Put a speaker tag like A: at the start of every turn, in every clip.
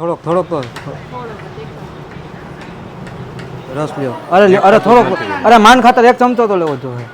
A: થોડોક થોડોક તો. રસ લ્યો. અરે અરે થોડોક અરે માન ખાતર એક ચમચો તો લેવો જોઈએ.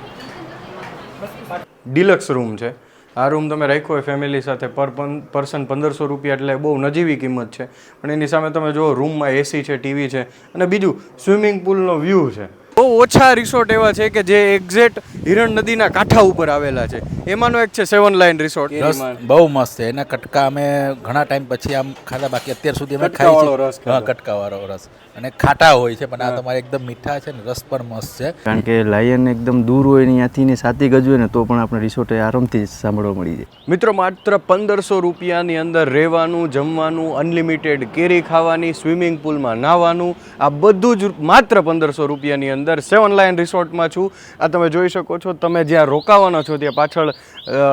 B: ડિલક્સ રૂમ છે. આ રૂમ તમે રાખ્યો હોય ફેમિલી સાથે પર પર્સન પંદરસો રૂપિયા એટલે બહુ નજીવી કિંમત છે. પણ એની સામે તમે જુઓ રૂમમાં એસી છે ટીવી છે. અને બીજું સ્વિમિંગ પુલનો વ્યૂ છે. બહુ ઓછા રિસોર્ટ એવા છે કે જે એક્ઝેક્ટ હિરણ નદીના કાંઠા ઉપર આવેલા છે. એમાંનો એક છે સેવન લાઇન રિસોર્ટ
C: રસ બહુ મસ્ત છે. એના કટકા અમે ઘણા ટાઈમ પછી આમ ખાધા. બાકી અત્યાર સુધી અમે ખાઈ
B: કટકાવાળો રસ.
C: અને ખાટા હોય છે પણ આ તમારે એકદમ મીઠા છે ને રસ પણ મસ્ત છે.
D: કારણ કે લાયન એકદમ દૂર હોય ને ત્યાંથી ને સાતી ગજ હોય ને તો પણ આપણે રિસોર્ટે આરામથી સાંભળવા મળી જાય.
B: મિત્રો માત્ર પંદરસો રૂપિયાની અંદર રહેવાનું જમવાનું અનલિમિટેડ કેરી ખાવાની સ્વિમિંગ પુલમાં નાહવાનું આ બધું જ માત્ર પંદરસો રૂપિયાની અંદર સેવન લાઇન રિસોર્ટમાં છું. આ તમે જોઈ શકો છો તમે જ્યાં રોકાવાના છો ત્યાં પાછળ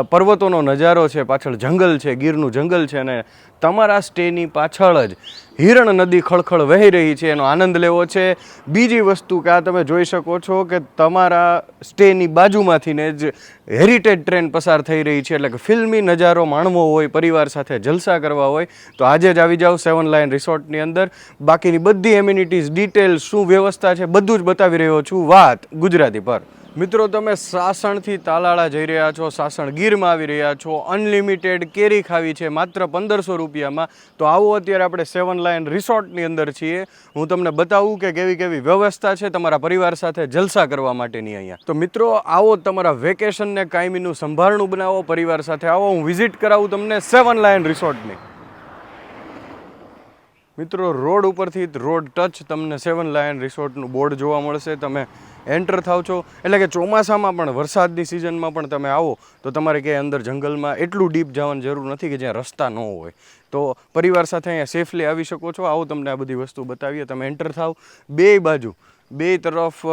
B: પર્વતોનો નજારો છે, પાછળ જંગલ છે, ગીરનું જંગલ છે અને તમારા સ્ટેની પાછળ જ હિરણ નદી ખળખળ વહી રહી છે, એનો આનંદ લેવો છે. બીજી વસ્તુ કે આ તમે જોઈ શકો છો કે તમારા સ્ટેની બાજુમાંથી ને જ હેરિટેજ ટ્રેન પસાર થઈ રહી છે, એટલે કે ફિલ્મી નજારો માણવો હોય, પરિવાર સાથે જલસા કરવા હોય, તો આજે જ આવી જાઓ સેવન લાઇન રિસોર્ટની અંદર. બાકીની બધી એમ્યુનિટીઝ ડિટેલ શું વ્યવસ્થા છે, બધું જ બતાવી રહ્યો છું. વાત ગુજરાતી પર. મિત્રો, તમે સાસણથી તાલાળા જઈ રહ્યા છો સાસણ ગીરમાં આવી રહ્યા છો. અનલિમિટેડ કેરી ખાવી છે, માત્ર પંદરસો રૂપિયામાં. તો આવો અત્યારે આપણે સેવન લાઇન રિસોર્ટની અંદર છીએ. હું તમને બતાવું કે કેવી કેવી વ્યવસ્થા છે તમારા પરિવાર સાથે જલસા કરવા માટેની અહીંયા. તો મિત્રો, આવો તમારા વેકેશનને કાયમીનું સંભાળણું બનાવો, પરિવાર સાથે આવો. હું વિઝિટ કરાવું તમને સેવન લાઇન રિસોર્ટની મિત્રો, રોડ ઉપરથી રોડ ટચ તમને સેવન લાયન રિસોર્ટનું બોર્ડ જોવા મળશે. તમે એન્ટર થાવ છો. એટલે કે ચોમાસામાં પણ, વરસાદની સિઝનમાં પણ તમે આવો, તો તમારે ક્યાંય અંદર જંગલમાં એટલું ડીપ જવાની જરૂર નથી કે જ્યાં રસ્તા ન હોય. તો પરિવાર સાથે અહીંયા સેફલી આવી શકો છો. આવો તમને આ બધી વસ્તુ બતાવીએ. તમે એન્ટર થાવ. બે બાજુ, બે તરફ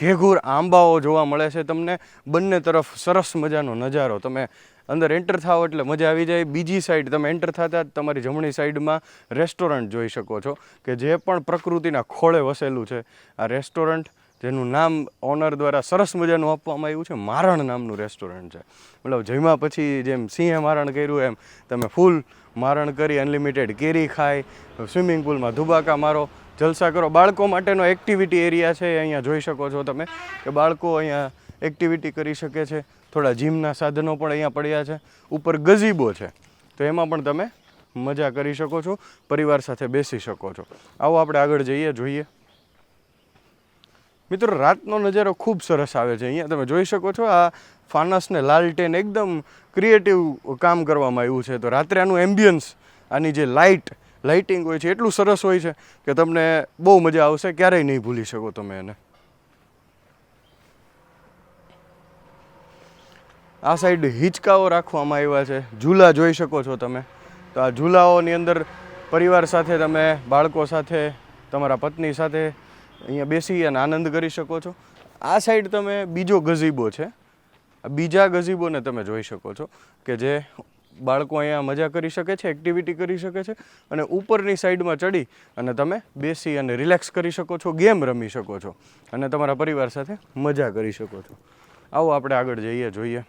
B: ઘેઘોર આંબાઓ જોવા મળે છે તમને. બંને તરફ સરસ મજાનો નજારો. તમે અંદર એન્ટર થાવ એટલે મજા આવી જાય. બીજી સાઈડ તમે એન્ટર થતાં જ તમારી જમણી સાઈડમાં રેસ્ટોરન્ટ જોઈ શકો છો કે જે પણ પ્રકૃતિના ખોળે વસેલું છે. આ રેસ્ટોરન્ટ જેનું નામ ઓનર દ્વારા સરસ મજાનું આપવામાં આવ્યું છે. મારણ નામનું રેસ્ટોરન્ટ છે. મતલબ જમ્યા પછી જેમ સિંહે મારણ કર્યું એમ તમે ફૂલ મારણ કરી અનલિમિટેડ કેરી ખાય સ્વિમિંગ પુલમાં ધુબાકા મારો, જલસા કરો. બાળકો માટેનો એક્ટિવિટી એરિયા છે અહીંયા જોઈ શકો છો તમે કે બાળકો અહીંયા એક્ટિવિટી કરી શકે છે. થોડા જીમના સાધનો પણ અહીંયા પડ્યા છે. ઉપર ગઝીબો છે. તો એમાં પણ તમે મજા કરી શકો છો, પરિવાર સાથે બેસી શકો છો. આવો આપણે આગળ જઈએ, જોઈએ. મિત્રો, રાતનો નજારો ખૂબ સરસ આવે છે. અહીંયા તમે જોઈ શકો છો, આ ફાનસને લાલટેન એકદમ ક્રિએટિવ કામ કરવામાં આવ્યું છે. તો રાત્રે આનું એમ્બિયન્સ આની જે લાઇટ લાઇટિંગ હોય છે, એટલું સરસ હોય છે કે તમને બહુ મજા આવશે, ક્યારેય નહીં ભૂલી શકો તમે એને. આ સાઈડ હિંચકાઓ રાખવામાં આવ્યા છે. ઝૂલા જોઈ શકો છો તમે. તો આ ઝૂલાઓની અંદર પરિવાર સાથે તમે, બાળકો સાથે, તમારા પત્ની સાથે અહીંયા બેસી અને આનંદ કરી શકો છો. આ સાઈડ તમે બીજો ગઝીબો છે. બીજા ગઝીબોને તમે જોઈ શકો છો કે જે બાળકો અહીંયા મજા કરી શકે છે એક્ટિવિટી કરી શકે છે અને ઉપરની સાઈડમાં ચડી અને તમે બેસી અને રિલેક્સ કરી શકો છો, ગેમ રમી શકો છો અને તમારા પરિવાર સાથે મજા કરી શકો છો. આવો આપણે આગળ જઈએ, જોઈએ.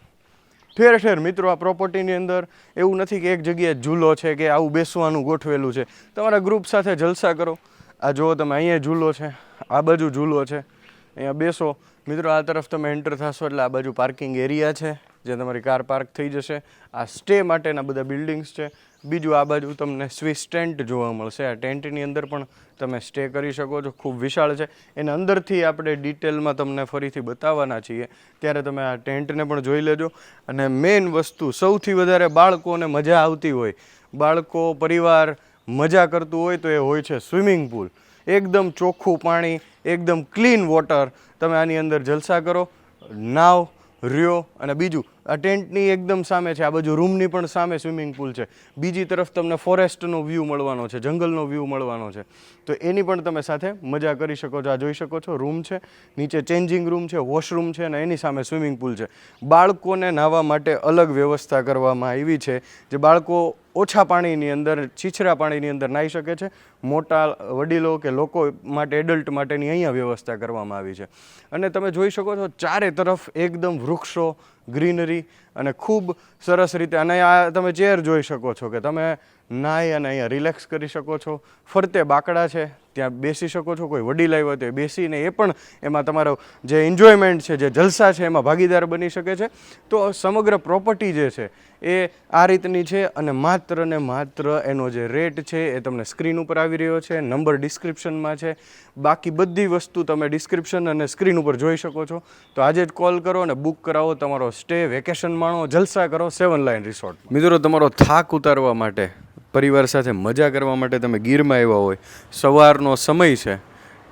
B: ઠેર ઠેર મિત્રો આ પ્રોપર્ટીની અંદર એવું નથી કે એક જગ્યાએ ઝૂલો છે કે આવું બેસવાનું ગોઠવેલું છે. તમારા ગ્રુપ સાથે જલસા કરો. આ જુઓ તમે, અહીંયા ઝૂલો છે, આ બાજુ ઝૂલો છે. અહીંયા બેસો. મિત્રો, આ તરફ તમે એન્ટર થશો એટલે આ બાજુ પાર્કિંગ એરિયા છે જે તમારી કાર પાર્ક થઈ જશે. આ સ્ટે માટેના બધા બિલ્ડિંગ્સ છે. બીજું આ બાજુ તમને સ્વિસ ટેન્ટ જોવા મળશે. આ ટેન્ટની અંદર પણ તમે સ્ટે કરી શકો છો. ખૂબ વિશાળ છે. એના અંદરથી આપણે ડિટેલમાં તમને ફરીથી બતાવવાના છીએ. ત્યારે તમે આ ટેન્ટને પણ જોઈ લેજો. અને મેઇન વસ્તુ, સૌથી વધારે બાળકોને મજા આવતી હોય, બાળકો, પરિવાર મજા કરતું હોય તો એ હોય છે સ્વિમિંગ પુલ. એકદમ ચોખ્ખું પાણી, એકદમ ક્લીન વોટર તમે આની અંદર જલસા કરો, નાવ, રહ્યો અને બીજું ટેન્ટની એકદમ સામે છે, આ બાજુ રૂમની પણ સામે સ્વિમિંગ પુલ છે. બીજી તરફ તમને ફોરેસ્ટનો વ્યૂ મળવાનો છે, જંગલનો વ્યૂ મળવાનો છે. તો એની પણ તમે સાથે મજા કરી શકો છો, આ જોઈ શકો છો, રૂમ છે, નીચે ચેન્જિંગ રૂમ છે, વોશરૂમ છે અને એની સામે સ્વિમિંગ પુલ છે. બાળકોને નાહવા માટે અલગ વ્યવસ્થા કરવામાં આવી છે, જે બાળકો ઓછા પાણીની અંદર, છીછરા પાણીની અંદર નાહી શકે છે. મોટા વડીલો કે લોકો માટે, એડલ્ટ માટેની અહીંયા વ્યવસ્થા કરવામાં આવી છે. અને તમે જોઈ શકો છો, ચારે તરફ એકદમ વૃક્ષો ગ્રીનરી અને ખૂબ સરસ રીતે અને આ તમે ચેર જોઈ શકો છો કે તમે નાહી અને અહીંયા રિલેક્સ કરી શકો છો. ફરતે બાકડા છે. ત્યાં બેસી શકો છો, કોઈ વડીલ આવ્યો તો બેસીને એ પણ એમાં તમારો જે એન્જોયમેન્ટ છે, જે જલસા છે, એમાં ભાગીદાર બની શકે છે. તો સમગ્ર પ્રોપર્ટી જે છે, એ આ રીતની છે અને માત્ર ને માત્ર એનો જે રેટ છે એ તમને સ્ક્રીન ઉપર આવી રહ્યો છે નંબર ડિસ્ક્રિપ્શનમાં છે. બાકી બધી વસ્તુ તમે ડિસ્ક્રિપ્શન અને સ્ક્રીન ઉપર જોઈ શકો છો. તો આજે જ કોલ કરો અને બુક કરાવો તમારો સ્ટે વેકેશન માણો, જલસા કરો સેવન લાઇન રિસોર્ટ મિત્રો, તમારો થાક ઉતારવા માટે પરિવાર સાથે મજા કરવા માટે તમે ગીરમાં આવ્યા હોય, સવારનો સમય છે,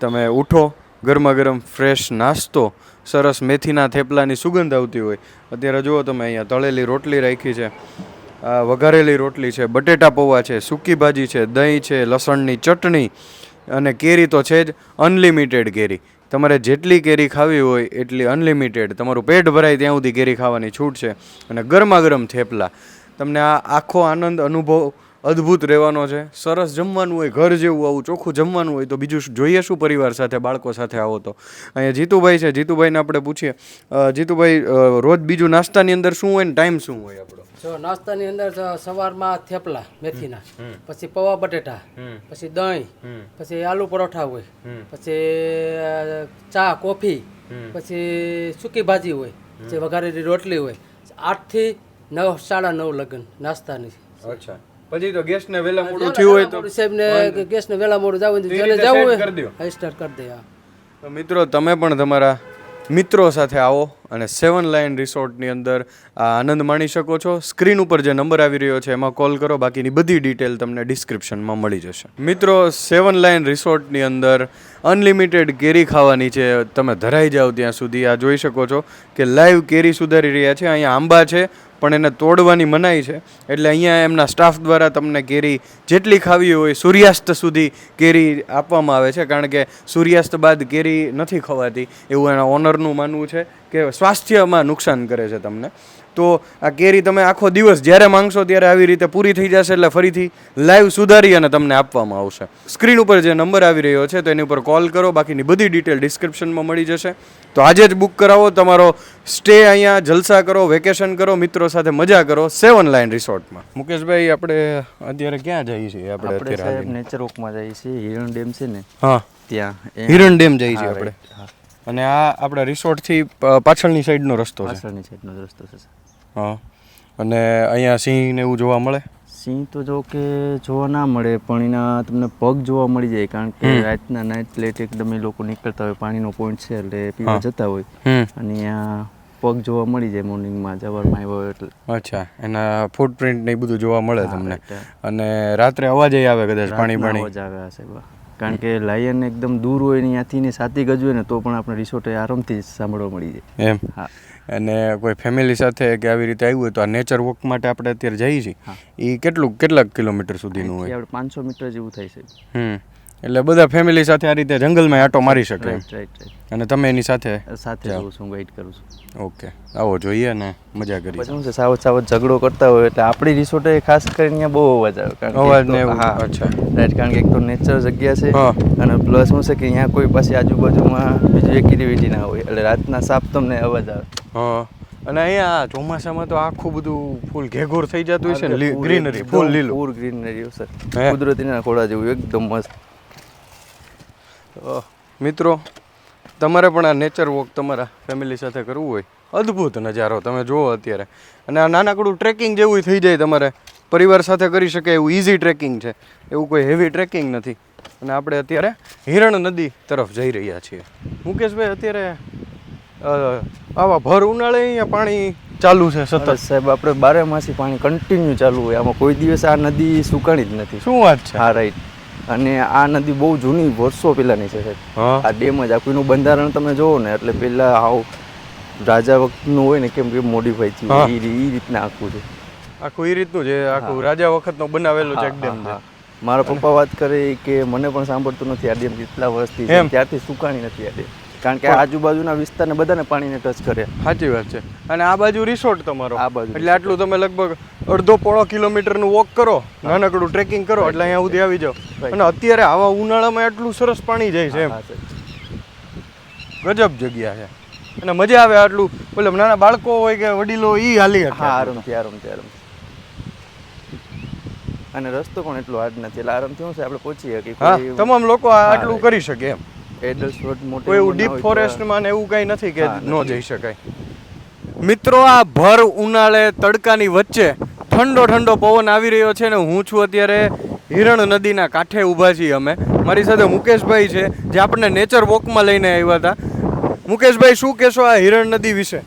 B: તમે ઉઠો ગરમા ગરમ ફ્રેશ નાસ્તો, સરસ મેથીના થેપલાની સુગંધ આવતી હોય. અત્યારે જુઓ તમે અહીંયા તળેલી રોટલી રાખી છે વઘારેલી રોટલી છે, બટેટા પૌવા છે, સૂકી ભાજી છે, દહીં છે, લસણની ચટણી અને કેરી તો છે જ અનલિમિટેડ કેરી. તમારે જેટલી કેરી ખાવી હોય એટલી અનલિમિટેડ. તમારું પેટ ભરાય ત્યાં સુધી કેરી ખાવાની છૂટ છે. અને ગરમા ગરમ થેપલા. તમને આ આખો આનંદ અનુભવ અદ્ભુત રહેવાનો છે. સરસ જમવાનું હોય ઘર જેવું આવું ચોખ્ખું જમવાનું હોય તો બીજું જોઈએ શું પરિવાર સાથે બાળકો સાથે આવો તો? અહીંયા જીતુભાઈ છે. જીતુભાઈને આપણે પૂછીએ. જીતુભાઈ રોજ બીજું નાસ્તાની અંદર શું હોય ને ટાઈમ શું હોય આપણો?
E: જો નાસ્તાની અંદર સવારમાં થેપલા મેથીના. પછી પૌવા બટેટા પછી દહીં પછી આલુ પરોઠા હોય પછી ચા કોફી પછી સૂકી ભાજી હોય પછી વઘારેલી રોટલી હોય. આઠથી નવ સાડા નવ લગ્ન નાસ્તાની.
B: અચ્છા. પછી તો ગેસને વેલા મોડું થયું હોય તો
E: સાહેબને ગેસને વેલા મોડું જવું હોય જેને જવું
B: set કરી દો.
E: હોય સ્ટાર્ટ કરી દે
B: તો મિત્રો તમે પણ તમારા મિત્રો સાથે આવો અને સેવન લાઇન રિસોર્ટની અંદર આ આનંદ માણી શકો છો. સ્ક્રીન ઉપર જે નંબર આવી રહ્યો છે એમાં કોલ કરો. બાકીની બધી ડિટેલ તમને ડિસ્ક્રિપ્શનમાં મળી જશે. મિત્રો સેવન લાઇન રિસોર્ટની અંદર અનલિમિટેડ કેરી ખાવાની છે. તમે ધરાઈ જાઓ ત્યાં સુધી. આ જોઈ શકો છો કે લાઈવ કેરી સુધારી રહ્યા છે. અહીંયા આંબા છે પણ એને તોડવાની મનાઈ છે. એટલે અહીંયા એમના સ્ટાફ દ્વારા તમને કેરી જેટલી ખાવી હોય સૂર્યાસ્ત સુધી કેરી આપવામાં આવે છે. કારણ કે સૂર્યાસ્ત બાદ કેરી નથી ખવાતી. એવું એના ઓનરનું માનવું છે કે સ્વાસ્થ્યમાં નુકસાન કરે છે તમને. તો આ કેરી તમે આખો દિવસ જ્યારે માંગશો ત્યારે આવી રીતે પૂરી થઈ જશે એટલે ફરીથી લાઈવ સુધારી અને તમને આપવામાં આવશે. સ્ક્રીન ઉપર જે નંબર આવી રહ્યો છે તો એની ઉપર કોલ કરો બાકીની બધી ડિટેલ ડિસ્ક્રિપ્શનમાં મળી જશે. તો આજે જ બુક કરાવો તમારો સ્ટે અહીંયા જલસા કરો વેકેશન કરો મિત્રો સાથે મજા કરો સેવન લાઇન રિસોર્ટમાં મુકેશભાઈ આપણે અત્યારે ક્યાં જઈએ છીએ? આપણે અત્યારે?
D: નેચર વોકમાં જઈએ છીએ હિરણ ડેમ છે ને?
B: હા.
D: ત્યાં
B: હિરણ ડેમ જઈએ છીએ આપણે. અને આ આપણા રિસોર્ટથી પાછળની સાઈડનો રસ્તો છે.
D: પાછળની સાઈડનો રસ્તો છે
B: હા. અને અહીંયા સિંહ ને એવું જોવા મળે?
D: સિંહ તો જો કે જોવા ના મળે પણ એના તમને પગ જોવા મળી જાય કારણ કે રાતના નાઇટ પ્લેટ એકદમ એ લોકો નીકળતા હોય પાણીનો પોઈન્ટ છે એટલે પીવા જતા હોય. અને અહીંયા પગ જોવા મળી જાય મોર્નિંગમાં જવારમાં આવ્યો એટલે.
B: અચ્છા. એના ફૂટપ્રિન્ટ ને એ બધું જોવા મળે તમને. અને રાત્રે અવાજ આવે કદાચ પાણી પાણી
D: અવાજ આવે આ સાહેબ. કારણ કે લાયન એકદમ દૂર હોય ને ત્યાંથી ને સાતી ગજ હોય ને તો પણ આપણે રિસોર્ટે આરામથી સાંભળવા મળી જાય.
B: એમ?
D: હા.
B: અને કોઈ ફેમિલી સાથે કે આવી રીતે આવ્યું હોય તો આ નેચર વોક માટે આપણે અત્યારે જઈએ છીએ. એ કેટલું કેટલાક કિલોમીટર સુધીનું હોય?
D: આપણે પાંચસો મીટર જેવું થાય છે.
B: હમ. એટલે બધા ફેમિલી સાથે આ રીતે જંગલમાં આટો મારી શકે અને તમે એની સાથે?
D: સાથે જાઉં છું વેઇટ કરું છું.
B: ઓકે. આવો જોઈએ ને મજા
D: કરી શું છે સાવત સાવત ઝઘડો કરતા હોય એટલે આપણી રિસોર્ટે ખાસ કરીને અહીંયા બહુ અવાજ આવે કારણ કે
B: અવાજ ને
D: હા.
B: અચ્છા.
D: રાઈટ કારણ કે એક તો નેચર જગ્યા છે અને પ્લસ શું છે કે અહીંયા કોઈ પાસે આજુબાજુમાં બીજું એક્ટિવિટી ના હોય એટલે રાતના સાપ તમને અવાજ આવે.
B: હા. અને અહીંયા ચોમાસામાં તો આખું બધું ફૂલ ઘેઘોર થઈ જતું હશે ને ગ્રીનરી ફૂલ લીલું.
D: ફૂલ ગ્રીનરી સર કુદરતીના ખોડા જેવું એકદમ મસ્ત.
B: મિત્રો તમારે પણ આ નેચર વોક તમારા ફેમિલી સાથે કરવું હોય. અદ્ભુત નજારો તમે જુઓ અત્યારે. અને આ નાનકડું ટ્રેકિંગ જેવું થઈ જાય તમારે. પરિવાર સાથે કરી શકે એવું ઇઝી ટ્રેકિંગ છે. એવું કોઈ હેવી ટ્રેકિંગ નથી. અને આપણે અત્યારે હિરણ નદી તરફ જઈ રહ્યા છીએ. મુકેશભાઈ અત્યારે આવા ભર ઉનાળે અહીંયા પાણી ચાલુ છે સતત?
D: સાહેબ આપણે બારે માસી પાણી કન્ટિન્યુ ચાલુ હોય. આમાં કોઈ દિવસ આ નદી સુકાણી જ નથી.
B: શું વાત છે?
D: હા રાઈટ અને આ નદી બહુ જૂની વર્ષો પહેલાંની છે સાહેબ. આ ડેમ જ આખું બંધારણ તમે જોવો ને એટલે પેલા આવ રાજા વખતનું હોય ને કેમ કે મોડિફાઈ
B: હા.
D: એ રીતના આખું છે.
B: આખું એ રીતનું છે આખું રાજા વખતનો બનાવેલું ડેમ છે.
D: એકદમ મારા પપ્પા વાત કરે કે મને પણ સાંભળતું નથી આ ડેમ કેટલા વર્ષથી છે? ત્યારથી સુકાણી નથી આ ડેમ? કારણ કે આજુબાજુના વિસ્તારને બધાને પાણીને ટચ કરે.
B: સાચી વાત છે. અને આ બાજુ રિસોર્ટ તમારો.
D: આ બાજુ
B: એટલે આટલું તમે લગભગ અડધો પોણો કિલોમીટરનું વોક કરો નાનકડું ટ્રેકિંગ કરો એટલે અહીંયા સુધી આવી જાઓ. અને અત્યારે આવા ઉનાળામાં એટલું સરસ પાણી જાય છે એમ. ગજબ જગ્યા છે. અને મજા આવે આટલું. બોલે નાના બાળકો હોય કે વડીલો ઈ હાલી
D: હા આરામથી આરામથી આરામથી. અને રસ્તો પણ એટલો હાર્ડ નથી. એટલે આરામથી શું છે આપણે પહોંચી શકીએ.
B: તમામ લોકો આટલું કરી શકે એમ.
D: એડલ્ટ મોટી
B: કોઈ ડીપ ફોરેસ્ટમાં ને એવું કંઈ નથી કે ન જઈ શકાય. મિત્રો આ ભર ઉનાળે તડકાની વચ્ચે ઠંડો ઠંડો પવન આવી રહ્યો છે ને હું છું અત્યારે હિરણ નદીના કાંઠે ઊભા છીએ અમે. મારી સાથે મુકેશભાઈ છે જે આપણને નેચર વોકમાં લઈને આવ્યા હતા. મુકેશભાઈ શું કહેશો આ હિરણ નદી વિશે?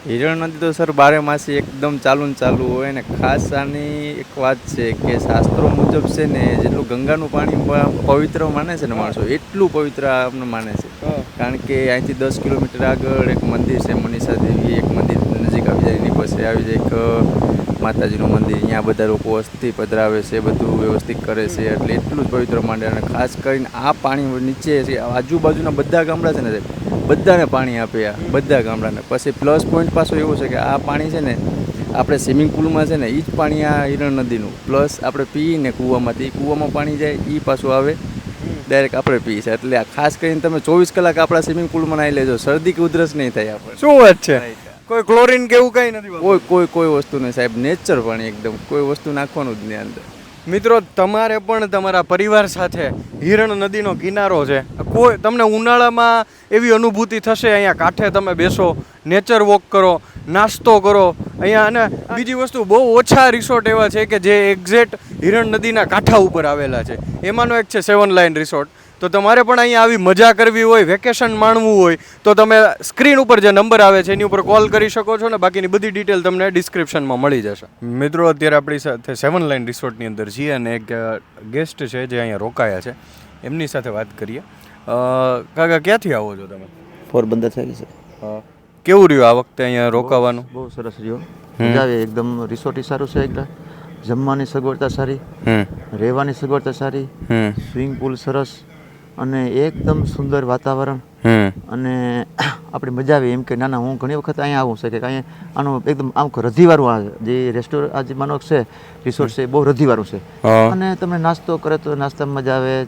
D: હિરણ નદી તો સર બારે માસી એકદમ ચાલુ ને ચાલુ હોય ને ખાસ આની એક વાત છે કે શાસ્ત્રો મુજબ છે ને જેટલું ગંગાનું પાણી પવિત્ર માને છે ને માણસો એટલું પવિત્ર આપણે માને છે. કારણ કે અહીંથી દસ કિલોમીટર આગળ એક મંદિર છે મનીષા દેવી એક મંદિર નજીક આવી જાય એની પાસે આવી જાય એક માતાજીનું મંદિર અહીંયા બધા લોકો અસ્થિ પધરાવે છે બધું વ્યવસ્થિત કરે છે એટલે એટલું જ પવિત્ર માંડે. અને ખાસ કરીને આ પાણી નીચે છે આજુબાજુના બધા ગામડા છે ને બધાને પાણી આપે આ બધા ગામડાને. પછી પ્લસ પોઈન્ટ પાછું એવું છે કે આ પાણી છે ને આપણે સ્વિમિંગ પુલમાં છે ને એ જ પાણી આ હિરણ નદીનું. પ્લસ આપણે પીને કૂવામાંથી કૂવામાં પાણી જાય એ પાછું આવે. ડાયરેક્ટ આપણે પીએ છે. એટલે આ ખાસ કરીને તમે ચોવીસ કલાક આપણા સ્વિમિંગ પુલમાં નાહી લેજો. શરદી કે ઉધરસ નહીં થાય આપણે
B: શું વાત છે? કોઈ ક્લોરીન કે એવું કંઈ નથી
D: કોઈ કોઈ કોઈ વસ્તુ નહીં સાહેબ નેચર પાણી એકદમ કોઈ વસ્તુ નાખવાનું જ નહીં અંદર.
B: મિત્રો તમારે પણ તમારા પરિવાર સાથે હિરણ નદીનો કિનારો છે. કોઈ તમને ઉનાળામાં એવી અનુભૂતિ થશે અહીંયા કાંઠે તમે બેસો નેચર વોક કરો નાસ્તો કરો અહીંયા અને બીજી વસ્તુ બહુ ઓછા રિસોર્ટ એવા છે કે જે એક્ઝેક્ટ હિરણ નદીના કાંઠા ઉપર આવેલા છે. એમાંનો એક છે સેવન લાઇન રિસોર્ટ તો તમારે પણ અહીંયા આવી મજા કરવી હોય વેકેશન માણવું હોય તો તમે સ્ક્રીન ઉપર જે નંબર આવે છે એની ઉપર કોલ કરી શકો છો ને બાકીની બધી ડિટેલ તમને ડિસ્ક્રિપ્શનમાં મળી જશે. મિત્રો અત્યારે આપણી સાથે સેવન લાઇન રિસોર્ટની અંદર છીએ અને એક ગેસ્ટ છે જે અહીંયા રોકાયા છે. એમની સાથે વાત કરીએ. કાકા ક્યાંથી આવો છો તમે?
F: પોરબંદર થઈ છે.
B: કેવું રહ્યું આ વખતે અહીંયા રોકાવાનું?
F: બહુ સરસ રહ્યો. મજા આવે. એકદમ રિસોર્ટ સારું છે એકદમ. જમવાની સગવડતા સારી.
B: હમ.
F: રહેવાની સગવડતા સારી.
B: હમ.
F: સ્વિમિંગ પુલ સરસ. અને એકદમ સુંદર વાતાવરણ. અને આપણે મજા આવે એમ કે ના ના હું ઘણી વખત અહીંયા આવું છે. કે અહીંયા આનું એકદમ આમ રધીવાળું આ જે રેસ્ટોરન્ટ આ જે માનો છે રિસોર્ટ છે બહુ રધીવાળું છે. અને તમે નાસ્તો કરે તો નાસ્તામાં મજા આવે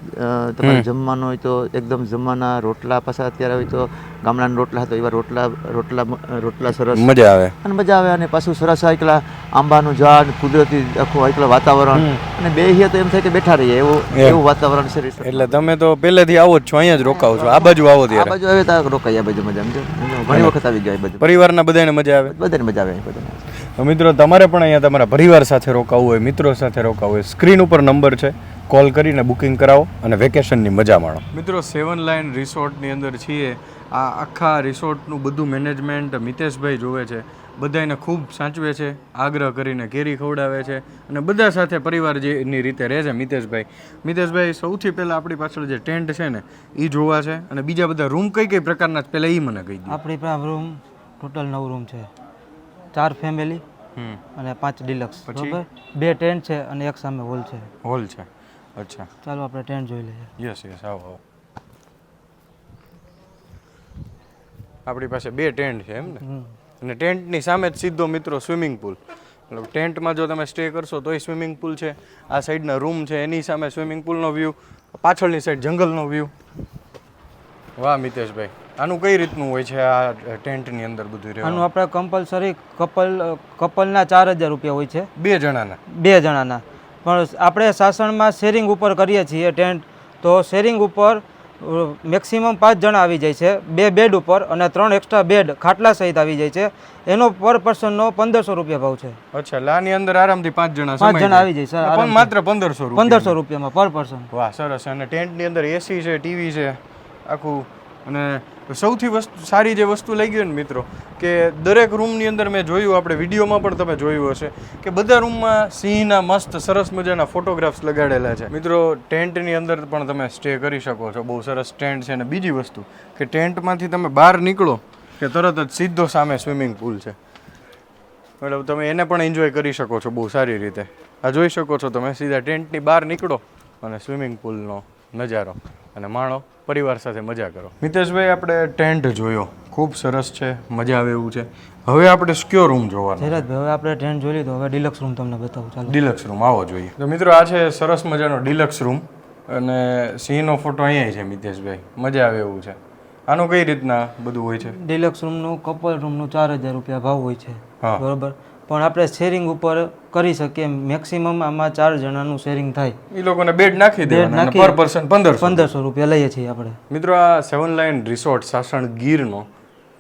F: તમારે જમવાનું હોય તો એકદમ જમવાના રોટલા પાછા અત્યારે હોય તો ગામડાના રોટલા તો એવા રોટલા રોટલા રોટલા સરસ.
B: મજા આવે.
F: અને મજા આવે અને પાછું સરસ એકલા આંબાનું ઝાડ કુદરતી આખું એકલા વાતાવરણ. અને બે તો એમ થાય કે બેઠા રહીએ એવું એવું વાતાવરણ છે
B: એટલે તમે તો પહેલેથી આવો જ છો અહીંયા જ રોકાવો છો. આ બાજુ આવો
F: આ બાજુ આવે તો રોકાઈ આ બાજુ મજા સમજો? ઘણી વખત આવી ગયા બાજુ.
B: પરિવારના બધાને મજા આવે?
F: બધાને મજા આવે બધાને
B: મિત્રો તમારે પણ અહીંયા તમારા પરિવાર સાથે રોકાવું હોય મિત્રો સાથે રોકાવું હોય સ્ક્રીન ઉપર નંબર છે. કોલ કરીને બુકિંગ કરાવો અને વેકેશનની મજા માણો. મિત્રો સેવન લાઇન રિસોર્ટની અંદર છીએ. આ આખા રિસોર્ટનું બધું મેનેજમેન્ટ મિતેશભાઈ જોવે છે. બધાને ખૂબ સાચવે છે આગ્રહ કરીને કેરી ખવડાવે છે અને બધા સાથે પરિવાર જેની રીતે રહે છે મિતેશભાઈ. મિતેશભાઈ સૌથી પહેલાં આપણી પાછળ જે ટેન્ટ છે ને એ જોવા છે અને બીજા બધા રૂમ કઈ કઈ પ્રકારના પહેલાં એ મને કહી દો.
A: આપણી પાસે રૂમ ટોટલ નવ રૂમ છે. ચાર ફેમિલી અને પાંચ ડિલક્સ બરાબર? બે ટેન્ટ છે અને એક સામે હોલ છે.
B: હોલ છે. અચ્છા.
A: ચાલો આપણે ટેન્ટ જોઈ લઈએ.
B: યસ યસ આવો આવો. આપણી પાસે બે ટેન્ટ છે એમ ને. અને ટેન્ટની સામે જ સીધો મિત્રો સ્વિમિંગ પુલ. મતલબ ટેન્ટમાં જો તમે સ્ટે કરશો તોય સ્વિમિંગ પુલ છે. આ સાઈડના રૂમ છે એની સામે સ્વિમિંગ પુલનો વ્યૂ પાછળની સાઈડ જંગલનો વ્યૂ વાહ મિતેશભાઈ આનું કઈ રીતનું હોય છે આ ટેન્ટની અંદર બધું
A: આનું આપણે કમ્પલસરી કપલ કપલના ચાર હજાર રૂપિયા હોય છે.
B: બે જણાના?
A: બે જણાના. પણ આપણે સાસણમાં શેરિંગ ઉપર કરીએ છીએ ટેન્ટ. તો શેરિંગ ઉપર મેક્સિમમ પાંચ જણા આવી જાય છે બે બેડ ઉપર અને ત્રણ એક્સ્ટ્રા બેડ ખાટલા સહિત આવી જાય છે. એનો પર પર્સનનો પંદરસો રૂપિયા ભાવ છે.
B: અચ્છા લાની અંદર આરામથી પાંચ જણા
A: પાંચ જણા આવી જાય, સર,
B: પણ માત્ર પંદરસો
A: પંદરસો રૂપિયામાં પર પર્સન
B: વાહ સરસ. અને ટેન્ટની અંદર એસી છે ટીવી છે આખું અને સૌથી વસ્તુ, સારી જે વસ્તુ લઈ ગઈ ને મિત્રો, કે દરેક રૂમની અંદર મેં જોયું, આપણે વિડીયોમાં પણ તમે જોયું હશે, કે બધા રૂમમાં સિંહના મસ્ત, સરસ મજાના ફોટોગ્રાફ્સ લગાડેલા છે. મિત્રો, ટેન્ટની અંદર પણ તમે સ્ટે કરી શકો છો, બહુ સરસ ટેન્ટ છે. અને બીજી વસ્તુ, કે ટેન્ટમાંથી તમે બહાર નીકળો, કે તરત જ સીધો સામે સ્વિમિંગ પુલ છે. મતલબ તમે એને પણ એન્જોય કરી શકો છો બહુ સારી રીતે. આ જોઈ શકો છો તમે, સીધા ટેન્ટની બહાર નીકળો અને સ્વિમિંગ પુલનો નજારો અને માણો પરિવાર સાથે મજા કરો. મિતેશભાઈ આપણે ટેન્ટ જોયો. ખૂબ સરસ છે. મજા આવે એવું છે. હવે આપણે સ્ક્યોર રૂમ જોવાનો.
A: ધીરજભાઈ હવે આપણે ટેન્ટ જોઈ લીધો. હવે ડિલક્સ રૂમ તમને બતાવું. ચાલો.
B: ડિલક્સ રૂમ આવો જોઈએ. તો મિત્રો આ છે સરસ મજાનો ડિલક્સ રૂમ અને સિંહનો ફોટો અહીંયા છે મિતેશભાઈ. મજા આવે એવું છે. આનું કઈ રીતના બધું હોય છે?
A: ડિલક્સ રૂમનું કપલ રૂમનું ચાર હજાર રૂપિયા ભાવ હોય છે.
B: હા.
A: બરોબર? પણ આપણે શેરિંગ ઉપર કરી શકીએ. મેક્સિમમ આમાં ચાર જણાનું શેરિંગ થાય.
B: એ લોકોને બેડ નાખી દેવાના પર પર્સન પંદર
A: પંદરસો રૂપિયા. લઈએ છીએ આપણે.
B: મિત્રો આ સેવન લાઇન રિસોર્ટ સાસણ ગીરનો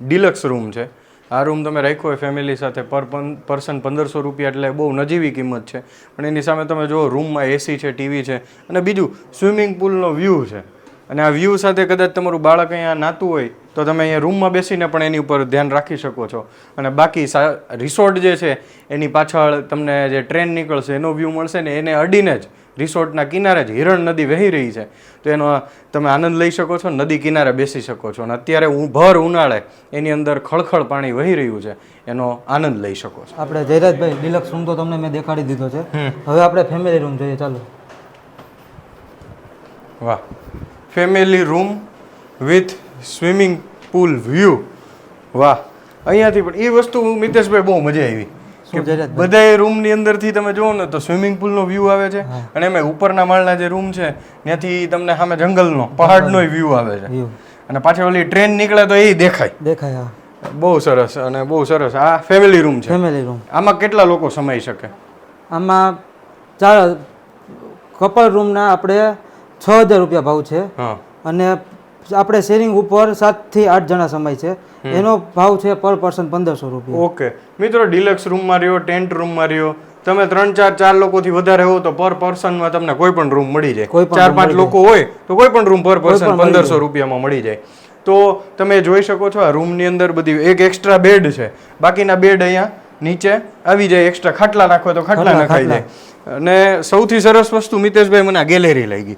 B: ડિલક્સ રૂમ છે. આ રૂમ તમે રાખ્યો હોય ફેમિલી સાથે પર પર્સન પંદરસો રૂપિયા એટલે બહુ નજીવી કિંમત છે. પણ એની સામે તમે જુઓ રૂમમાં એસી છે ટીવી છે અને બીજું સ્વિમિંગ પુલનો વ્યૂ છે. અને આ વ્યૂ સાથે કદાચ તમારું બાળક અહીંયા નાતું હોય તો તમે અહીંયા રૂમમાં બેસીને પણ એની ઉપર ધ્યાન રાખી શકો છો. અને બાકી રિસોર્ટ જે છે એની પાછળ તમને જે ટ્રેન નીકળશે એનો વ્યૂ મળશે ને એને અડીને જ રિસોર્ટના કિનારે જ હિરણ નદી વહી રહી છે. તો એનો તમે આનંદ લઈ શકો છો નદી કિનારે બેસી શકો છો. અને અત્યારે હું ભર ઉનાળે એની અંદર ખળખળ પાણી વહી રહ્યું છે એનો આનંદ લઈ શકો છો.
A: આપણે જયરાજભાઈ ડિલક્સ રૂમ તો તમને મેં દેખાડી દીધો છે. હવે આપણે ફેમિલી રૂમ જોઈએ ચાલો.
B: વાહ. Family room with swimming pool view. વાહ. અહીંયાથી પણ એ વસ્તુ મિતેશભાઈ બહુ મજા આવી. બધા રૂમની અંદરથી તમે જુઓ ને તો સ્વિમિંગ પુલનો વ્યૂ આવે છે અને એમાં ઉપરના માળના જે રૂમ છે ત્યાંથી તમને સામે જંગલનો પહાડનો વ્યૂ આવે છે. અને પાછી ઓલી ટ્રેન નીકળે તો એ દેખાય.
A: દેખાય
B: બહુ સરસ અને બહુ સરસ. આ ફેમિલી રૂમ છે.
A: ફેમિલી રૂમ
B: આમાં કેટલા લોકો સમાઈ શકે?
A: આમાં ચાર કપલ રૂમના આપણે છ હજાર રૂપિયા ભાવ છે. અને આપણે શેરિંગ ઉપર સાતથી આઠ જણા સમાય છે. એનો ભાવ છે પર પર્સન પંદરસો રૂપિયા.
B: ઓકે. મિત્રો ડિલક્સ રૂમમાં રહ્યો ટેન્ટ રૂમમાં રહ્યો. તમે ત્રણ ચાર ચાર લોકોથી વધારે હો તો પર પર્સનમાં તમને કોઈ પણ રૂમ મળી જાય.
A: કોઈ
B: ચાર પાંચ લોકો હોય તો કોઈ પણ રૂમ પર પર્સન પંદરસો રૂપિયામાં મળી જાય. તો તમે જોઈ શકો છો આ રૂમની અંદર બધી એક એક્સ્ટ્રા બેડ છે. બાકીના બેડ અહીંયા નીચે આવી જાય એક્સ્ટ્રા ખાટલા નાખો તો ખાટલા
A: ખાટલા,
B: નખાઈ જાય. અને સૌથી સરસ વસ્તુ મિતેશભાઈ મને આ ગેલેરી લાગી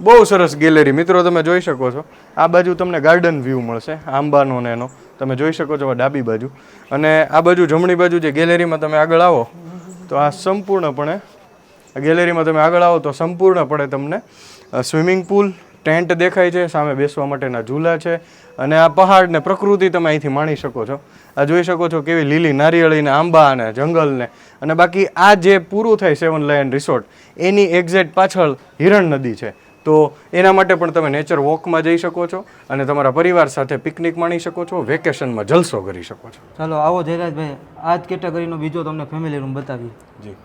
B: બહુ સરસ ગેલેરી. મિત્રો, તમે જોઈ શકો છો. આ બાજુ તમને ગાર્ડન વ્યૂ મળશે, આંબાનો ને એનો. તમે જોઈ શકો છો ડાબી બાજુ. અને આ બાજુ જમણી બાજુ જે ગેલેરીમાં તમે આગળ આવો, તો આ સંપૂર્ણપણે ગેલેરીમાં તમે આગળ આવો તો સંપૂર્ણપણે તમને સ્વિમિંગ પુલ, ટેન્ટ દેખાય છે, સામે બેસવા માટેના ઝૂલા છે, અને આ પહાડ ને પ્રકૃતિ તમે અહીંથી માણી શકો છો. આ જોઈ શકો છો કેવી લીલી નારિયેળીને આંબા અને જંગલને અને બાકી આ જે પૂરું થાય સેવન લાયન રિસોર્ટ, એની એક્ઝેક્ટ પાછળ હિરણ નદી છે. તો એના માટે પણ તમે નેચર વોકમાં જઈ શકો છો અને તમારા પરિવાર સાથે પિકનિક માણી શકો છો વેકેશનમાં જલસો કરી શકો છો.
A: ચાલો આવો જયરાજભાઈ આ જ કેટેગરીનો બીજો તમને ફેમિલી રૂમ બતાવીએ.
B: જી.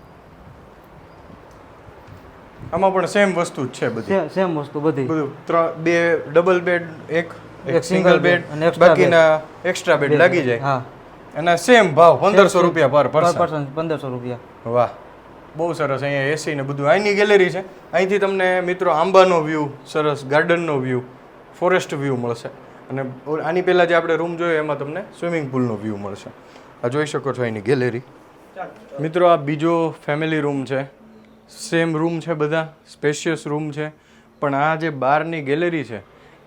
B: આમાં પણ સેમ વસ્તુ જ છે બધી.
A: સેમ વસ્તુ બધી.
B: બધું બે ડબલ બેડ એક
A: એક
B: સિંગલ બેડ
A: અને
B: બાકીના એક્સ્ટ્રા બેડ લાગી જાય.
A: હા.
B: એના સેમ ભાવ પંદરસો રૂપિયા પર
A: પર
B: પર્સન
A: પર્સન પંદરસો રૂપિયા.
B: વાહ. બહુ સરસ, અહીંયા એસી ને બધું. અહીંની ગેલેરી છે. અહીંથી તમને મિત્રો આંબાનો વ્યૂ સરસ ગાર્ડનનો વ્યૂ ફોરેસ્ટ વ્યૂ મળશે. અને આની પહેલાં જે આપણે રૂમ જોયો એમાં તમને સ્વિમિંગ પુલનો વ્યૂ મળશે. આ જોઈ શકો છો અહીંની ગેલેરી મિત્રો આ બીજો ફેમિલી રૂમ છે. સેમ રૂમ છે બધા સ્પેશિયસ રૂમ છે. પણ આ જે બહારની ગેલેરી છે,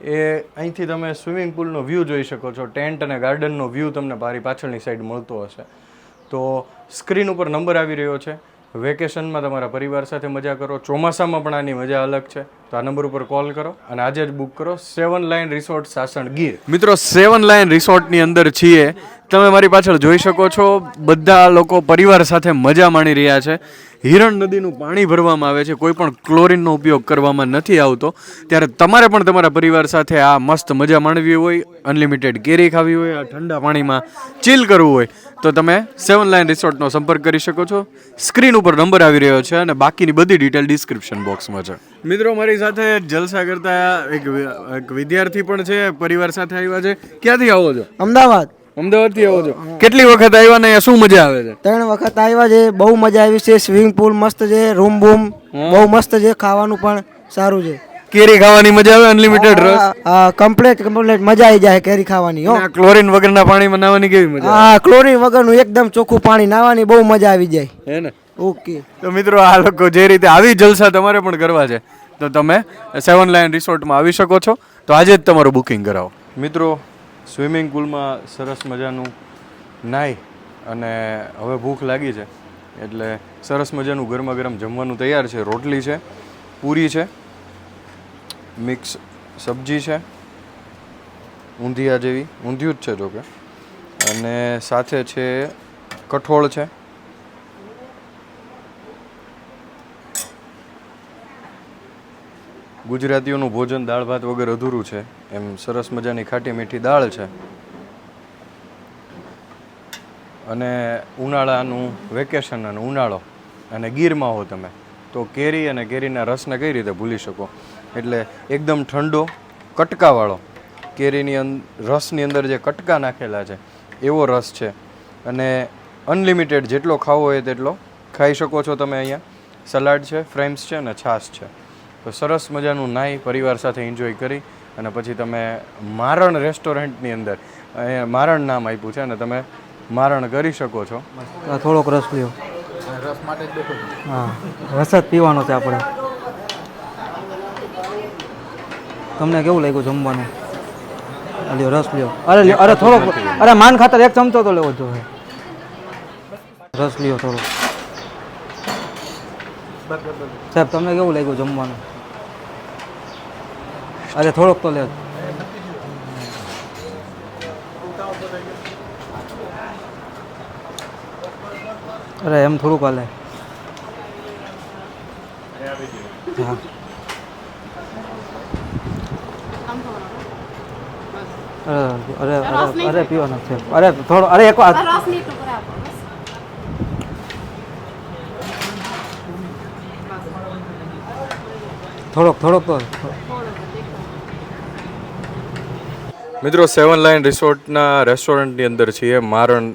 B: એ અહીંથી તમે સ્વિમિંગ પુલનો વ્યૂ જોઈ શકો છો. ટેન્ટ અને ગાર્ડનનો વ્યૂ તમને મારી પાછળની સાઈડ મળતો હશે. તો સ્ક્રીન ઉપર નંબર આવી રહ્યો છે. વેકેશનમાં તમારા પરિવાર સાથે મજા કરો. ચોમાસામાં પણ આની મજા અલગ છે. તો આ નંબર ઉપર કોલ કરો અને આજે જ બુક કરો. Seven lion resort Sasan Gir. મિત્રો, સેવન લાઇન રિસોર્ટની અંદર છીએ. તમે મારી પાછળ જોઈ શકો છો. બધા લોકો પરિવાર સાથે મજા માણી રહ્યા છે. હિરણ નદીનું પાણી ભરવામાં આવે છે. કોઈ પણ ક્લોરીનનો ઉપયોગ કરવામાં નથી આવતો. ત્યારે તમારે પણ તમારા પરિવાર સાથે આ મસ્ત મજા માણવી હોય અનલિમિટેડ કેરી ખાવી હોય આ ઠંડા પાણીમાં ચીલ કરવું હોય તો તમે સેવન લાઇન રિસોર્ટનો સંપર્ક કરી શકો છો. સ્ક્રીન ઉપર નંબર આવી રહ્યો છે અને બાકીની બધી ડિટેલ ડિસ્ક્રિપ્શન બોક્સમાં છે. મિત્રો મારી સાથે જલસા કરતા એક એક વિદ્યાર્થી પણ છે પરિવાર સાથે આવ્યા છે. ક્યાંથી આવો છો?
G: અમદાવાદ.
B: અમદાવાદથી આવો છો. કેટલી વખત આવ્યા ને શું મજા આવે છે?
G: ત્રણ વખત આવ્યા છે બહુ મજા આવી છે સ્વિમિંગ પુલ મસ્ત છે રૂમ બૂમ બહુ મસ્ત છે ખાવાનું પણ સારું છે.
B: કેરી ખાવાની મજા આવે અનલિમિટેડ રસ?
G: કમ્પ્લેટ કમ્પ્લેટ મજા આવી જાય કેરી ખાવાની હો.
B: ક્લોરીન વગરના પાણીમાં નાવાની કેવી મજા
G: હા ક્લોરીન વગરનું એકદમ ચોખ્ખું પાણી નાવાની બહુ મજા આવી જાય.
B: હે ને?
G: ઓકે.
B: તો મિત્રો આ લોકો જે રીતે આવી જલસા તમારે પણ કરવા છે તો તમે સેવન લાઇન રિસોર્ટમાં આવી શકો છો. તો આજે જ તમારું બુકિંગ કરાવો. મિત્રો સ્વિમિંગ પુલમાં સરસ મજાનું નાહી અને હવે ભૂખ લાગી છે. એટલે સરસ મજાનું ગરમા ગરમ જમવાનું તૈયાર છે. રોટલી છે, પૂરી છે, મિક્સ સબ્જી છે, ઊંધિયા જેવી, ઊંધિયું જ છે જોકે. અને સાથે છે, કઠોળ છે ગુજરાતીઓનું ભોજન, દાળ, ભાત વગર અધૂરું છે. એમ સરસ મજાની ખાટી મીઠી દાળ છે. અને ઉનાળાનું વેકેશન અને ઉનાળો અને ગીરમાં હો તમે. તો કેરી અને કેરીના રસને કઈ રીતે ભૂલી શકો? એટલે એકદમ ઠંડો કટકાવાળો કેરીની રસની અંદર જે કટકા નાખેલા છે, એવો રસ છે. અને અનલિમિટેડ જેટલો ખાવો હોય તેટલો ખાઈ શકો છો તમે અહીંયા. સલાડ છે, ફ્રેમ્સ છે અને છાશ છે. તો સરસ મજાનું નાહી પરિવાર સાથે એન્જોય કરી અને પછી તમે મારણ રેસ્ટોરન્ટની અંદર અહીંયા મારણ નામ આપ્યું છે અને તમે મારણ કરી શકો છો.
A: થોડોક રસ લ્યો.
C: રસ માટે જ
A: હા રસ જ પીવાનો છે આપણે. તમને કેવું લાગ્યું જમવાનું? આ લ્યો રસ લ્યો. અરે અરે થોડોક અરે માન ખાતર એક ચમચો તો લેવો જોઈએ. રસ લ્યો થોડો સાહેબ તમને કેવું લાગ્યું જમવાનું? અરે થોડોક તો લે. અરે એમ થોડુંક હાલે. હા. અરે અરે અરે અરે પીવાનો છે. અરે થોડો અરે એક વાર. થોડોક થોડોક
B: મિત્રો સેવન લાઇન રિસોર્ટના રેસ્ટોરન્ટની અંદર છીએ. મારણ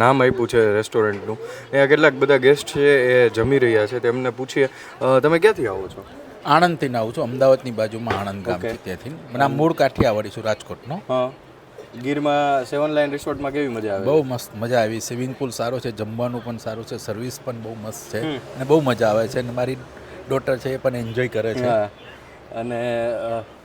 B: નામ આપ્યું છે રેસ્ટોરન્ટનું. અહીંયા કેટલાક બધા ગેસ્ટ છે એ જમી રહ્યા છે. તેમને પૂછીએ તમે ક્યાંથી આવો છો?
C: આણંદથી આવું છું. અમદાવાદની બાજુમાં આણંદ ગામ છે ત્યાંથી. મને આ મૂળ કાઠિયાવાડી છું રાજકોટનો.
B: ગીરમાં સેવન લાઇન રિસોર્ટમાં કેવી મજા આવે?
C: બહુ મસ્ત મજા આવી. સ્વિમિંગ પુલ સારો છે જમવાનું પણ સારું છે સર્વિસ પણ બહુ મસ્ત છે અને બહુ મજા આવે છે. અને મારી ડોટર છે એ પણ એન્જોય કરે છે.
B: હા. અને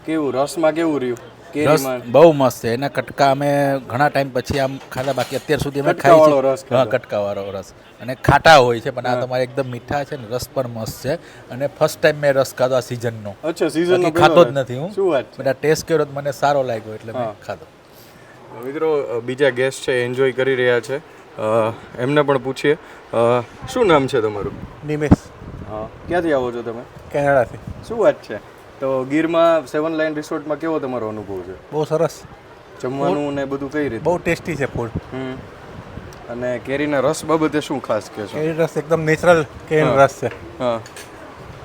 B: કેવું રસમાં કેવું રહ્યું?
C: રસ બહુ મસ્ત છે. એના કટકા અમે ઘણા ટાઈમ પછી આમ ખાધા બાકી અત્યાર સુધી અમે ખાઈ છે.
B: રસ
C: હા કટકાવાળો રસ. અને ખાટા હોય છે પણ આ તમારે એકદમ મીઠા છે ને રસ પણ મસ્ત છે. અને ફર્સ્ટ ટાઈમ મેં રસ ખાધો આ સિઝનનો
B: અચ્છા
C: સિઝનનો ખાતો જ નથી હું.
B: શું વાત
C: બધા ટેસ્ટ કર્યો તો મને સારો લાગ્યો એટલે મેં ખાધો.
B: મિત્રો બીજા ગેસ્ટ છે એન્જોય કરી રહ્યા છે. એમને પણ પૂછીએ. શું નામ છે તમારું?
H: નિમેશ.
B: હા. ક્યાંથી આવો છો તમે?
H: કેનેડાથી.
B: શું વાત છે? તો ગીરમાં સેવન લાઇન રિસોર્ટમાં કેવો તમારો અનુભવ છે?
H: બહુ સરસ.
B: જમવાનું ને બધું કઈ રીતે?
H: બહુ ટેસ્ટી છે ફૂડ.
B: અને કેરીના રસ બાબતે શું ખાસ કે છે?
H: કેરી રસ એકદમ નેચરલ કેરીનો રસ છે.
B: હા.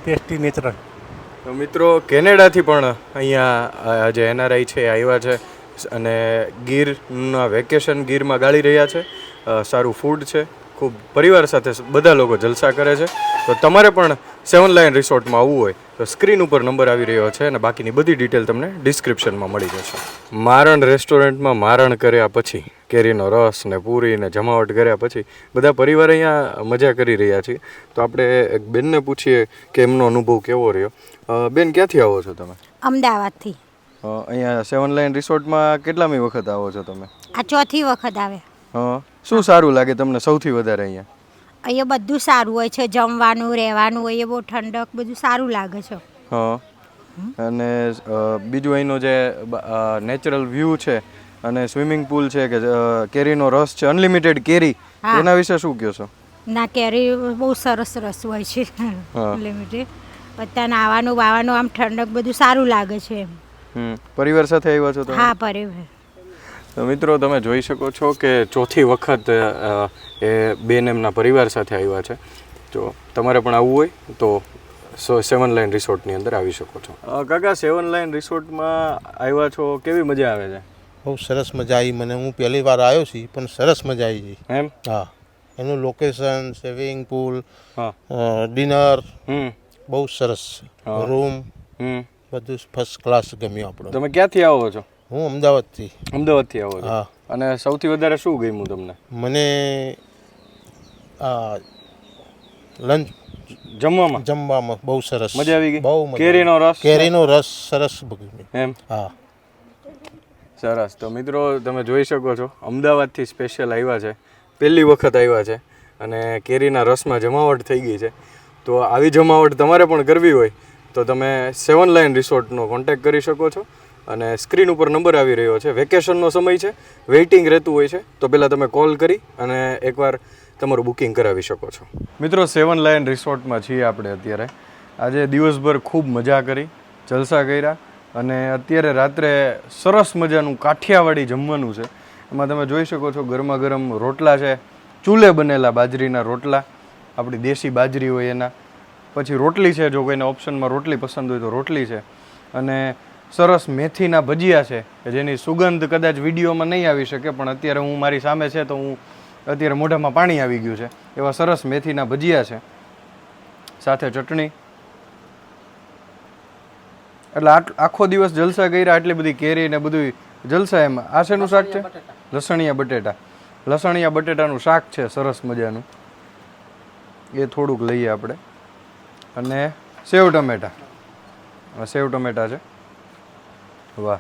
H: ટેસ્ટી નેચરલ
B: તો મિત્રો કેનેડાથી પણ અહીંયા આજે એનઆરઆઈ છે આવ્યા છે અને ગીરના વેકેશન ગીરમાં ગાળી રહ્યા છે. સારું ફૂડ છે. ખૂબ પરિવાર સાથે બધા લોકો જલસા કરે છે. તો તમારે પણ સેવન લાઇન રિસોર્ટમાં આવવું હોય તો સ્ક્રીન ઉપર નંબર આવી રહ્યો છે અને બાકીની બધી ડિટેલ તમને ડિસ્ક્રિપ્શનમાં મળી જશે. મારણ રેસ્ટોરન્ટમાં મારણ કર્યા પછી કેરીનો રસ ને પૂરી ને જમાવટ કર્યા પછી બધા પરિવાર અહીંયા મજા કરી રહ્યા છીએ. તો આપણે એક બેનને પૂછીએ કે એમનો અનુભવ કેવો રહ્યો. બેન ક્યાંથી આવો છો તમે?
I: અમદાવાદથી.
B: અહીંયા સેવન લાઇન રિસોર્ટમાં કેટલામી વખત આવો છો તમે?
I: આ ચોથી વખત આવે.
B: હા શું સારું લાગે તમને સૌથી વધારે અહીંયા?
I: અહીંયા બધું સારું હોય છે જમવાનું રહેવાનું હોય બહુ ઠંડક બધું સારું લાગે છે.
B: હા. અને બીજું અહીંનો જે નેચરલ વ્યૂ છે અને સ્વિમિંગ પુલ છે કે કેરીનો રસ છે અનલિમિટેડ કેરી એના વિશે શું કહો છો?
I: ના કેરી બહુ સરસ રસ હોય છે. અનલિમિટેડ અત્યારે નાવાનું બાવાનું આમ ઠંડક બધું સારું લાગે છે
B: પરિવાર સાથે આવ્યા છો તો
I: હા પરે
B: તો મિત્રો તમે જોઈ શકો છો કે ચોથી વખત એ બેન એમના પરિવાર સાથે આવ્યા છે. તો તમારે પણ આવવું હોય તો સો સેવન લાઇન રિસોર્ટની અંદર આવી શકો છો. કાકા સેવન લાઇન રિસોર્ટમાં આવ્યા છો કેવી મજા આવે છે?
H: બહુ સરસ મજા આવી. મને હું પહેલી વાર આવ્યો છું પણ સરસ મજા આવી ગઈ.
B: એમ?
H: હા. એનું લોકેશન સ્વિમિંગ પુલ ડિનર
B: હમ.
H: બહુ સરસ રૂમ બધું ફર્સ્ટ ક્લાસ ગમ્યું આપણું.
B: તમે ક્યાંથી આવો છો?
H: હું અમદાવાદથી.
B: અમદાવાદથી આવો છો?
H: હા.
B: અને સૌથી વધારે શું ગમ્યું તમને?
H: મને આ લંચ
B: જમવામાં?
H: જમવામાં બહુ સરસ.
B: મજા આવી ગઈ?
H: બહુ
B: કેરીનો રસ?
H: કેરીનો રસ સરસ
B: એમ?
H: હા.
B: સરસ. તો મિત્રો તમે જોઈ શકો છો અમદાવાદથી સ્પેશિયલ આવ્યા છે. પહેલી વખત આવ્યા છે. અને કેરીના રસમાં જમાવટ થઈ ગઈ છે. તો આવી જમાવટ તમારે પણ કરવી હોય તો તમે સેવન લાઇન રિસોર્ટનો કોન્ટેક્ટ કરી શકો છો. અને સ્ક્રીન ઉપર નંબર આવી રહ્યો છે. વેકેશનનો સમય છે. વેઇટિંગ રહેતું હોય છે. તો પહેલાં તમે કોલ કરી અને એકવાર તમારું બુકિંગ કરાવી શકો છો. મિત્રો, સેવન લાયન રિસોર્ટમાં છીએ આપણે અત્યારે. આજે દિવસભર ખૂબ મજા કરી, જલસા કર્યા અને અત્યારે રાત્રે સરસ મજાનું કાઠિયાવાડી જમવાનું છે. એમાં તમે જોઈ શકો છો ગરમા ગરમ રોટલા છે. ચૂલે બનેલા બાજરીના રોટલા, આપણી દેશી બાજરી હોય એના. પછી રોટલી છે, જો કોઈને ઓપ્શનમાં રોટલી પસંદ હોય તો રોટલી છે. અને સરસ મેથીના ભજીયા છે કે જેની સુગંધ કદાચ વિડીયોમાં નહીં આવી શકે પણ અત્યારે હું મારી સામે છે તો હું અત્યારે મોઢામાં પાણી આવી ગયું છે. એવા સરસ મેથીના ભજીયા છે. સાથે ચટણી. એટલે આખો દિવસ જલસા કર્યા આટલી બધી કેરી ને બધું જલસા એમાં. આ શેનું શાક છે? લસણિયા બટેટા. લસણિયા બટેટાનું શાક છે સરસ મજાનું. એ થોડુંક લઈએ આપણે. અને સેવ ટમેટા. સેવ ટમેટા છે. વાહ.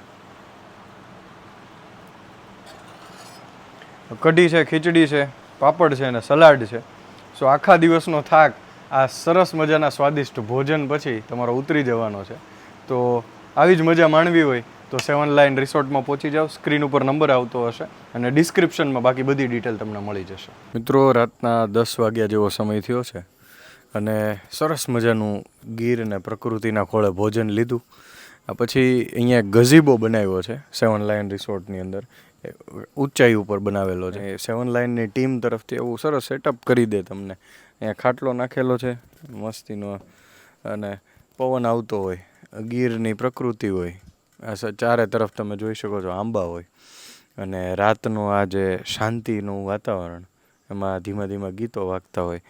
B: કઢી છે, ખીચડી છે, પાપડ છે અને સલાડ છે. સો આખા દિવસનો થાક, આ સરસ મજાના સ્વાદિષ્ટ ભોજન પછી તમારો ઉતરી જવાનો છે. તો આવી જ મજા માણવી હોય તો સેવન લાઇન રિસોર્ટમાં પહોંચી જાઓ. સ્ક્રીન ઉપર નંબર આવતો હશે અને ડિસ્ક્રિપ્શનમાં બાકી બધી ડિટેલ તમને મળી જશે. મિત્રો, રાતના દસ વાગ્યા જેવો સમય થયો છે અને સરસ મજાનું ગીર અને પ્રકૃતિના ખોળે ભોજન લીધું. પછી અહીંયા ગઝીબો બનાવ્યો છે સેવન લાઇન રિસોર્ટની અંદર. ઊંચાઈ ઉપર બનાવેલો છે. સેવન લાઇનની ટીમ તરફથી એવું સરસ સેટઅપ કરી દે તમને. અહીંયા ખાટલો નાખેલો છે, મસ્તીનો, અને પવન આવતો હોય, ગીરની પ્રકૃતિ હોય. આ ચારે તરફ તમે જોઈ શકો છો આંબા હોય. અને રાતનું આ જે શાંતિનું વાતાવરણ, એમાં ધીમા ધીમા ગીતો વાગતા હોય.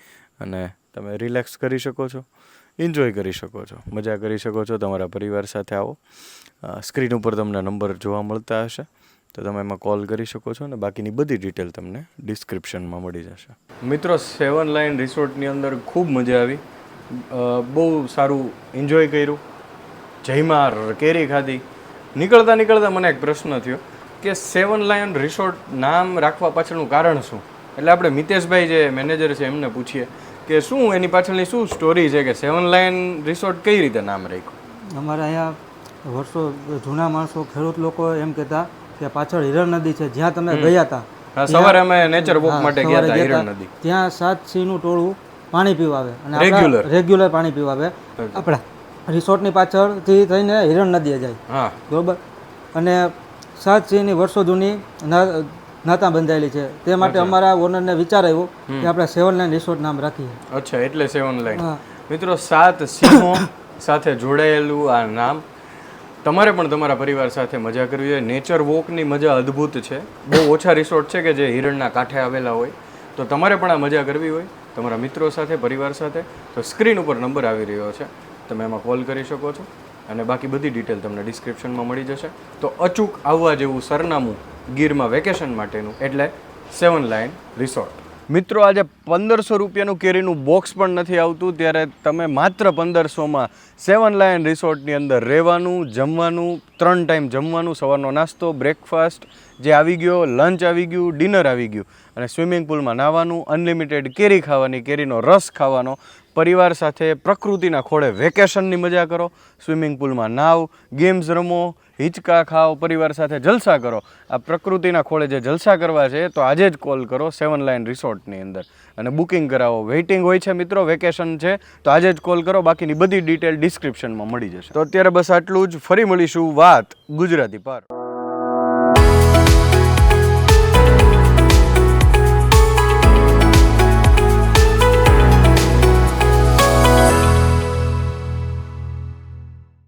B: અને તમે રિલેક્સ કરી શકો છો. એન્જોય કરી શકો છો. મજા કરી શકો છો. તમારા પરિવાર સાથે આવો. સ્ક્રીન ઉપર તમને નંબર જોવા મળતા હશે. તો તમે એમાં કોલ કરી શકો છો અને બાકીની બધી ડિટેલ તમને ડિસ્ક્રિપ્શનમાં મળી જશે. મિત્રો સેવન લાઇન રિસોર્ટની અંદર ખૂબ મજા આવી. બહુ સારું એન્જોય કર્યું. જયમાર કેરી ખાધી. નીકળતા નીકળતા મને એક પ્રશ્ન થયો કે સેવન લાયન રિસોર્ટ નામ રાખવા પાછળનું કારણ શું? એટલે આપણે મિતેશભાઈ જે મેનેજર છે એમને પૂછીએ. કે શું એની પાછળની શું સ્ટોરી છે કે સેવન લાઇન રિસોર્ટ કઈ રીતે નામ રાખ્યું?
A: અમારે અહીંયા વર્ષો જૂના માણસો ખેડૂત લોકો એમ કહેતા કે પાછળ હિરણ નદી છે જ્યાં તમે ગયા હતા
B: સવારે અમે નેચર વોક માટે ગયા હતા હિરણ નદી.
A: ત્યાં સાત સિંહનું ટોળું પાણી પીવા આવે અને
B: રેગ્યુલર
A: રેગ્યુલર પાણી પીવા આવે આપણા રિસોર્ટની પાછળથી થઈને હિરણ નદીએ જાય. બરોબર? અને સાત સિંહની વર્ષો જૂની નાતા બંધાયેલી છે. તે માટે અમારા ઓનરને વિચાર આવ્યો કે આપણે સેવન લાઈન રિસોર્ટ નામ રાખીએ.
B: અચ્છા એટલે સેવન લાઈન. મિત્રો સાત સિંહો સાથે જોડાયેલું આ નામ. તમારે પણ તમારા પરિવાર સાથે મજા કરવી હોય. નેચર વોકની મજા અદ્ભુત છે. બહુ ઓછા રિસોર્ટ છે કે જે હિરણના કાંઠે આવેલા હોય. તો તમારે પણ આ મજા કરવી હોય તમારા મિત્રો સાથે પરિવાર સાથે તો સ્ક્રીન ઉપર નંબર આવી રહ્યો છે. તમે એમાં કોલ કરી શકો છો. અને બાકી બધી ડિટેલ તમને ડિસ્ક્રિપ્શનમાં મળી જશે. તો અચૂક આવવા જેવું સરનામું ગીરમાં વેકેશન માટેનું, એટલે સેવન લાઇન રિસોર્ટ. મિત્રો, આજે પંદરસો રૂપિયાનું કેરીનું બોક્સ પણ નથી આવતું, ત્યારે તમે માત્ર પંદરસોમાં સેવન લાયન રિસોર્ટની અંદર રહેવાનું, જમવાનું, ત્રણ ટાઈમ જમવાનું, સવારનો નાસ્તો, બ્રેકફાસ્ટ જે આવી ગયો, લંચ આવી ગયું, ડિનર આવી ગયું. અને સ્વિમિંગ પુલમાં નાહવાનું, અનલિમિટેડ કેરી ખાવાની, કેરીનો રસ ખાવાનો પરિવાર સાથે પ્રકૃતિના ખોળે વેકેશનની મજા કરો, સ્વિમિંગ પુલમાં નાવ ગેમ્સ રમો, હિંચકા ખાઓ, પરિવાર સાથે જલસા કરો. આ પ્રકૃતિના ખોળે જે જલસા કરવા છે, તો આજે જ કોલ કરો સેવન લાઇન રિસોર્ટની અંદર. અને બુકિંગ કરાવો. વેઇટિંગ હોય છે મિત્રો, વેકેશન છે, તો આજે જ કોલ કરો. બાકીની બધી ડિટેલ ડિસ્ક્રિપ્શનમાં મળી જશે. તો અત્યારે બસ આટલું જ. ફરી મળીશું. વાત ગુજરાતી પર.